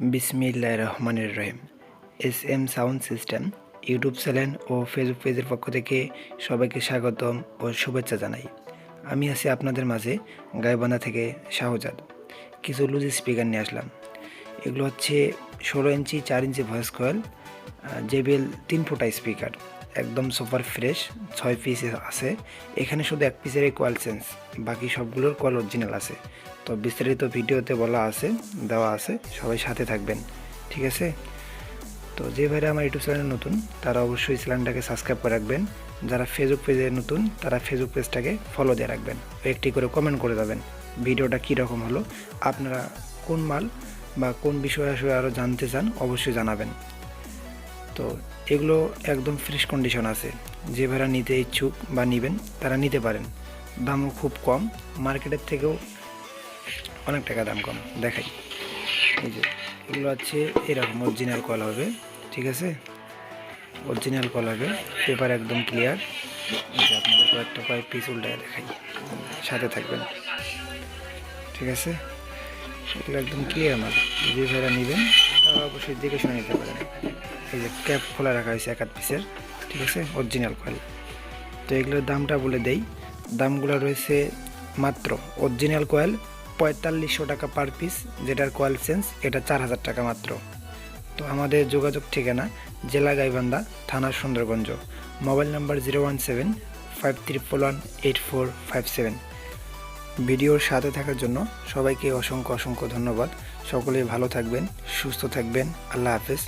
বিসমিল্লাহ রহমানের রহিম। S M sound system, YouTube channel ও Facebook পেজের পক্ষ থেকে সবাইকে স্বাগতম ও শুভেচ্ছা জানাই। আমি আছি আপনাদের মাঝে গাইবান্ধা থেকে শাহজাদ। কিছু লুজ স্পিকার নিয়ে আসলাম। এগুলো হচ্ছে ষোলো ইঞ্চি, চার ইঞ্চি ভয়েস কয়েল জেবিএল তিন ফুটা স্পিকার একদম সুপার ফ্রেশ ছয় পিস আছে। এখানে শুধু এক পিসের কয়েল সেন্স বাকি সবগুলোর কয়েল অরিজিনাল আছে। তো বিস্তারিত ভিডিওতে বলা আছে, দেওয়া আছে, সবাই সাথে থাকবেন, ঠিক আছে? তো যে ভাইরা আমার ইউটিউব চ্যানেল নতুন, তারা অবশ্যই চ্যানেলটাকে সাবস্ক্রাইব করে রাখবেন। যারা ফেসবুক পেজে নতুন, তারা ফেসবুক পেজটাকে ফলো দিয়ে রাখবেন। একটি করে কমেন্ট করে যাবেন, ভিডিওটা কী রকম হলো, আপনারা কোন মাল বা কোন বিষয়ে আসলে আরও জানতে চান, অবশ্যই জানাবেন। তো এগুলো একদম ফ্রেশ কন্ডিশন আছে। যে ভাড়া নিতে ইচ্ছুক বা নেবেন, তারা নিতে পারেন। দামও খুব কম, মার্কেটের থেকেও অনেক টাকা দাম কম, দেখাই। এই যে, এগুলো হচ্ছে এরকম অরিজিনাল কল হবে, ঠিক আছে? অরিজিনাল কল হবে পেপার একদম ক্লিয়ার যে আপনাদের কয়েকটা কয়েক পিস উল্টায় দেখাই, সাথে থাকবেন, ঠিক আছে? এগুলো একদম ক্লিয়ার মাল যে ভাইরা নেবেন, তারা অবশ্যই দেখে শুনে নিতে পারেন। এই যে ক্যাপ খোলা রাখা হয়েছে এক পিসের ঠিক আছে? অরিজিনাল কয়েল তো এগুলোর দামটা বলে দেই। দামগুলো রয়েছে মাত্র অরিজিনাল কয়েল পঁয়তাল্লিশশো টাকা পার পিস যেটার কয়েল সেন্স এটা চার হাজার টাকা মাত্র। তো আমাদের যোগাযোগ ঠিকানা জেলা গাইবান্ধা, থানা Sundarganj. Mobile number zero one seven, five triple one, eight four, five seven. ভিডিওর সাথে থাকার জন্য সবাইকে অসংখ্য অসংখ্য ধন্যবাদ। সকলে ভালো থাকবেন, সুস্থ থাকবেন। আল্লাহ হাফেজ।